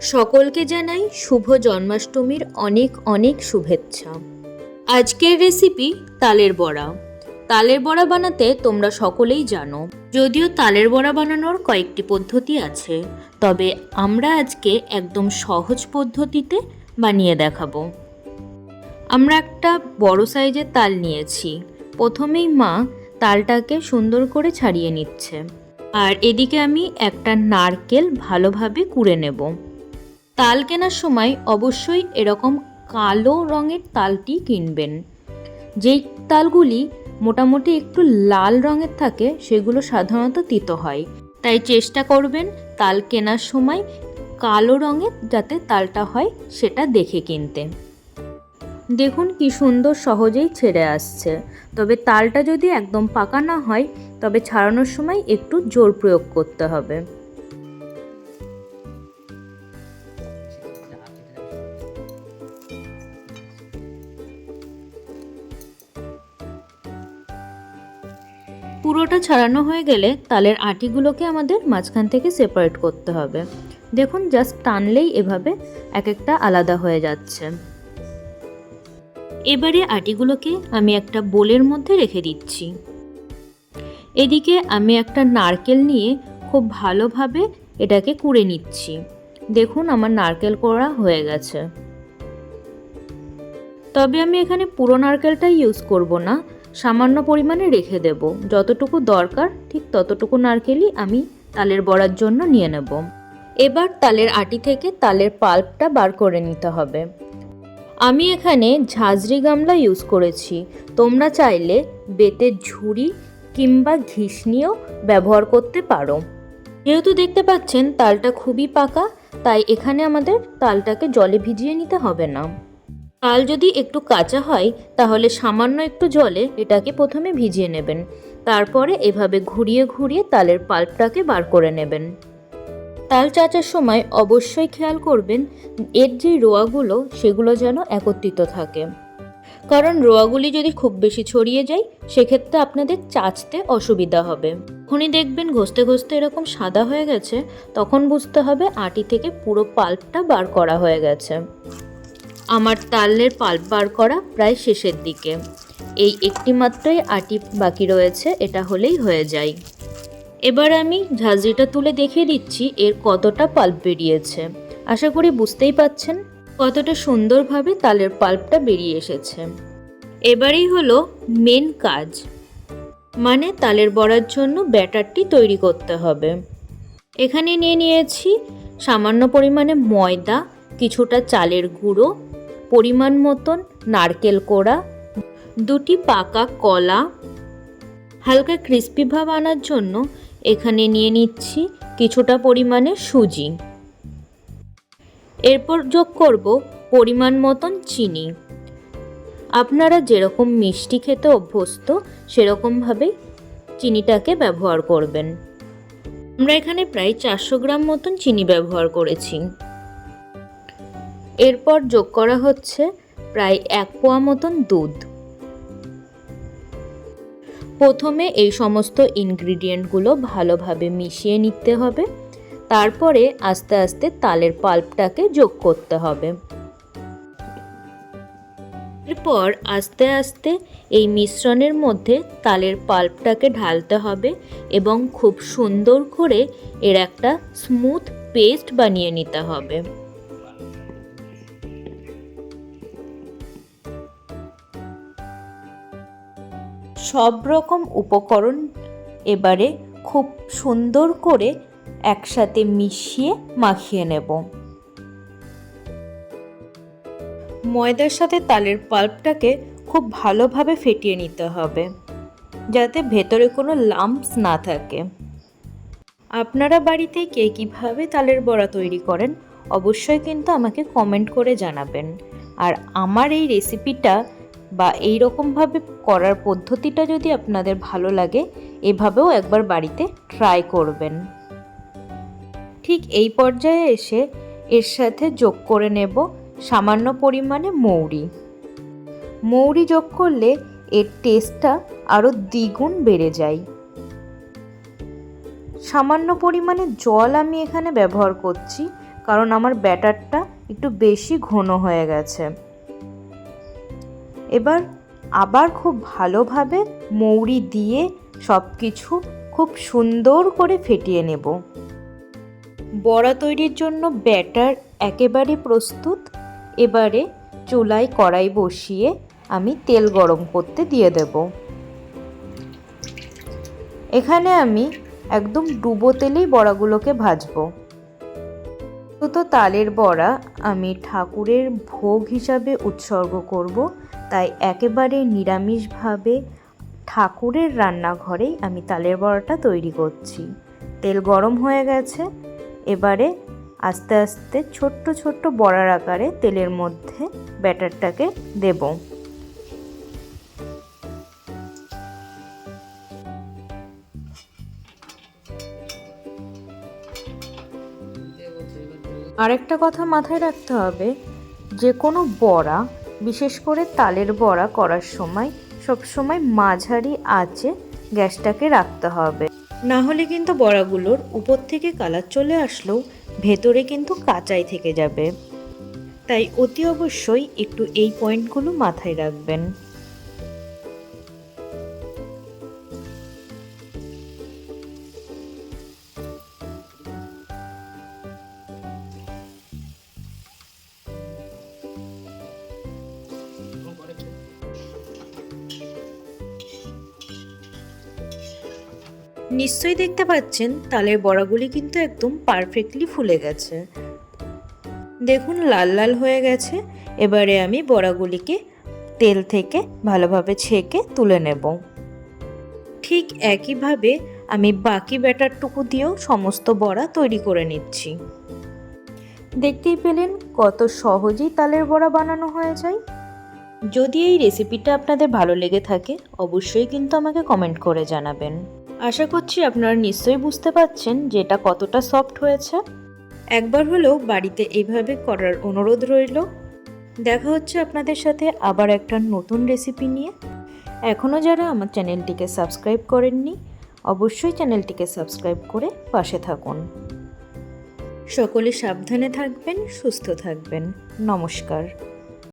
সকলকে জানাই শুভ জন্মাষ্টমীর অনেক অনেক শুভেচ্ছা। আজকের রেসিপি তালের বড়া। তালের বড়া বানাতে তোমরা সকলেই জানো, যদিও তালের বড়া বানানোর কয়েকটি পদ্ধতি আছে, তবে আমরা আজকে একদম সহজ পদ্ধতিতে বানিয়ে দেখাবো। আমরা একটা বড় সাইজের তাল নিয়েছি। প্রথমেই মা তালটাকে সুন্দর করে ছাড়িয়ে নিচ্ছে। আর এদিকে আমি একটা নারকেল ভালোভাবে কুড়ে নেব। তাল কেনার সময় অবশ্যই এরকম কালো রঙের তালটি কিনবেন। যেই তালগুলি মোটামুটি একটু লাল রঙের থাকে, সেগুলো সাধারণত তিতো হয়। তাই চেষ্টা করবেন তাল কেনার সময় কালো রঙের যাতে তালটা হয়, সেটা দেখে কিনতে। দেখুন কি সুন্দর সহজেই ছেড়ে আসছে। তবে তালটা যদি একদম পাকা না হয়, তবে ছাড়ানোর সময় একটু জোর প্রয়োগ করতে হবে। ছাড়ানো হয়ে গেলে তালের আটিগুলোকে আমাদের মাঝখান থেকে সেপারেট করতে হবে। দেখুন জাস্ট টানলেই এভাবে এক একটা আলাদা হয়ে যাচ্ছে। এবারে আটিগুলোকে আমি একটা বোলের মধ্যে রেখে দিচ্ছি। এদিকে আমি একটা নারকেল নিয়ে খুব ভালোভাবে এটাকে কুড়ে নিচ্ছি। দেখুন, আমার নারকেল কোড়া হয়ে গেছে। তবে আমি এখানে পুরো নারকেলটাই ইউজ করব না। সামান্য পরিমাণে রেখে দেব। যতটুকু দরকার, ঠিক ততটুকু নারকেলই আমি তালের বড়ার জন্য নিয়ে নেব। এবার তালের আটি থেকে তালের পাল্পটা বার করে নিতে হবে। আমি এখানে ঝাঁঝরি গামলা ইউজ করেছি। তোমরা চাইলে বেতের ঝুড়ি কিংবা ঘিসনিও ব্যবহার করতে পারো। যেহেতু দেখতে পাচ্ছেন, তালটা খুবই পাকা, তাই এখানে আমাদের তালটাকে জলে ভিজিয়ে নিতে হবে না। তাল যদি একটু কাঁচা হয়, তাহলে সামান্য একটু জলে এটাকে প্রথমে ভিজিয়ে নেবেন। তারপরে এভাবে ঘুরিয়ে ঘুরিয়ে তালের পাল্পটাকে বার করে নেবেন। তাল চাচার সময় অবশ্যই খেয়াল করবেন, এর যে রোয়াগুলো, সেগুলো যেন একত্রিত থাকে। কারণ রোয়াগুলি যদি খুব বেশি ছড়িয়ে যায়, সেক্ষেত্রে আপনাদের চাচতে অসুবিধা হবে। যখনই দেখবেন ঘষতে ঘষতে এরকম সাদা হয়ে গেছে, তখন বুঝতে হবে আটি থেকে পুরো পাল্পটা বার করা হয়ে গেছে। আমার তালের পাল্প বার করা প্রায় শেষের দিকে। এই একটি মাত্রই আটি বাকি রয়েছে, এটা হলেই হয়ে যায়। এবার আমি ঝাঁঝরিটা তুলে দেখিয়ে দিচ্ছি, এর কতটা পাল্প বেরিয়েছে। আশা করি বুঝতেই পাচ্ছেন কতটা সুন্দরভাবে তালের পাল্পটা বেরিয়ে এসেছে। এবারেই হলো মেন কাজ মানে তালের বড়ার জন্য ব্যাটারটি তৈরি করতে হবে। এখানে নিয়ে নিয়েছি সামান্য পরিমাণে ময়দা, কিছুটা চালের গুঁড়ো পরিমাণ মতন নারকেল কোড়া, দুটি পাকা কলা, হালকা ক্রিস্পি ভাব আনার জন্য এখানে নিয়ে নিচ্ছি কিছুটা পরিমাণে সুজি। এরপর যোগ করব পরিমাণ মতন চিনি। আপনারা যেরকম মিষ্টি খেতে অভ্যস্ত সেরকমভাবেই চিনিটাকে ব্যবহার করবেন। আমরা এখানে প্রায় চারশো গ্রাম মতন চিনি ব্যবহার করেছি। এরপর যোগ করা হচ্ছে প্রায় এক পোয়া মতন দুধ। প্রথমে এই সমস্ত ইনগ্রিডিয়েন্টগুলো ভালোভাবে মিশিয়ে নিতে হবে। তারপরে আস্তে আস্তে তালের পাল্পটাকে যোগ করতে হবে। এরপর আস্তে আস্তে এই মিশ্রণের মধ্যে তালের পাল্পটাকে ঢালতে হবে এবং খুব সুন্দর করে এর একটা স্মুথ পেস্ট বানিয়ে নিতে হবে। সব রকম উপকরণ এবারে খুব সুন্দর করে একসাথে মিশিয়ে মাখিয়ে নেব। ময়দার সাথে তালের পাল্পটাকে খুব ভালোভাবে ফেটিয়ে নিতে হবে, যাতে ভেতরে কোনো লাম্পস না থাকে। আপনারা বাড়িতে কে কীভাবে তালের বড়া তৈরি করেন, অবশ্যই কিন্তু আমাকে কমেন্ট করে জানাবেন। আর আমার এই রেসিপিটা বা এই রকমভাবে করার পদ্ধতিটা যদি আপনাদের ভালো লাগে, এভাবেও একবার বাড়িতে ট্রাই করবেন। ঠিক এই পর্যায়ে এসে এর সাথে যোগ করে নেব সামান্য পরিমাণে মৌরি। মৌরি যোগ করলে এর টেস্টটা আরও দ্বিগুণ বেড়ে যায়। সামান্য পরিমাণে জল আমি এখানে ব্যবহার করছি, কারণ আমার ব্যাটারটা একটু বেশি ঘন হয়ে গেছে। এবার আবার খুব ভালোভাবে মৌরি দিয়ে সব কিছু খুব সুন্দর করে ফেটিয়ে নেব। বড়া তৈরির জন্য ব্যাটার একেবারে প্রস্তুত। এবারে চুলায় কড়াই বসিয়ে আমি তেল গরম করতে দিয়ে দেব। এখানে আমি একদম ডুবো তেলেই বড়াগুলোকে ভাজবো। তো তালের বড়া আমি ঠাকুরের ভোগ হিসাবে উৎসর্গ করব। তাই একেবারে নিরামিষভাবে ঠাকুরের রান্নাঘরেই আমি তালের বড়াটা তৈরি করছি। তেল গরম হয়ে গেছে। এবারে আস্তে আস্তে ছোট্ট ছোট্ট বড়ার আকারে তেলের মধ্যে ব্যাটারটাকে দেব। আরেকটা কথা মাথায় রাখতে হবে, যে কোনো বড়া বিশেষ করে তালের বড়া করার সময় সবসময় মাঝারি আঁচে গ্যাসটাকে রাখতে হবে। না হলে কিন্তু বড়াগুলোর উপর থেকে কালার চলে আসলেও ভেতরে কিন্তু কাঁচাই থেকে যাবে। তাই অতি অবশ্যই একটু এই পয়েন্টগুলো মাথায় রাখবেন। নিশ্চয়ই দেখতে পাচ্ছেন, তালের বড়াগুলি কিন্তু একদম পারফেক্টলি ফুলে গেছে। দেখুন, লাল লাল হয়ে গেছে। এবারে আমি বড়াগুলিকে তেল থেকে ভালোভাবে ছেঁকে তুলে নেব। ঠিক একইভাবে আমি বাকি ব্যাটারটুকু দিয়েও সমস্ত বড়া তৈরি করে নিচ্ছি। দেখতেই পেলেন কত সহজেই তালের বড়া বানানো হয়ে যায়। যদি এই রেসিপিটা আপনাদের ভালো লেগে থাকে, অবশ্যই কিন্তু আমাকে কমেন্ট করে জানাবেন। আশা করছি আপনারা নিশ্চয়ই বুঝতে পারছেন যে এটা কতটা সফট হয়েছে। একবার হলেও বাড়িতে এইভাবে করার অনুরোধ রইল। দেখা হচ্ছে আপনাদের সাথে আবার একটা নতুন রেসিপি নিয়ে। এখনও যারা আমার চ্যানেলটিকে সাবস্ক্রাইব করেননি, অবশ্যই চ্যানেলটিকে সাবস্ক্রাইব করে পাশে থাকুন। সকলে সাবধানে থাকবেন, সুস্থ থাকবেন। নমস্কার।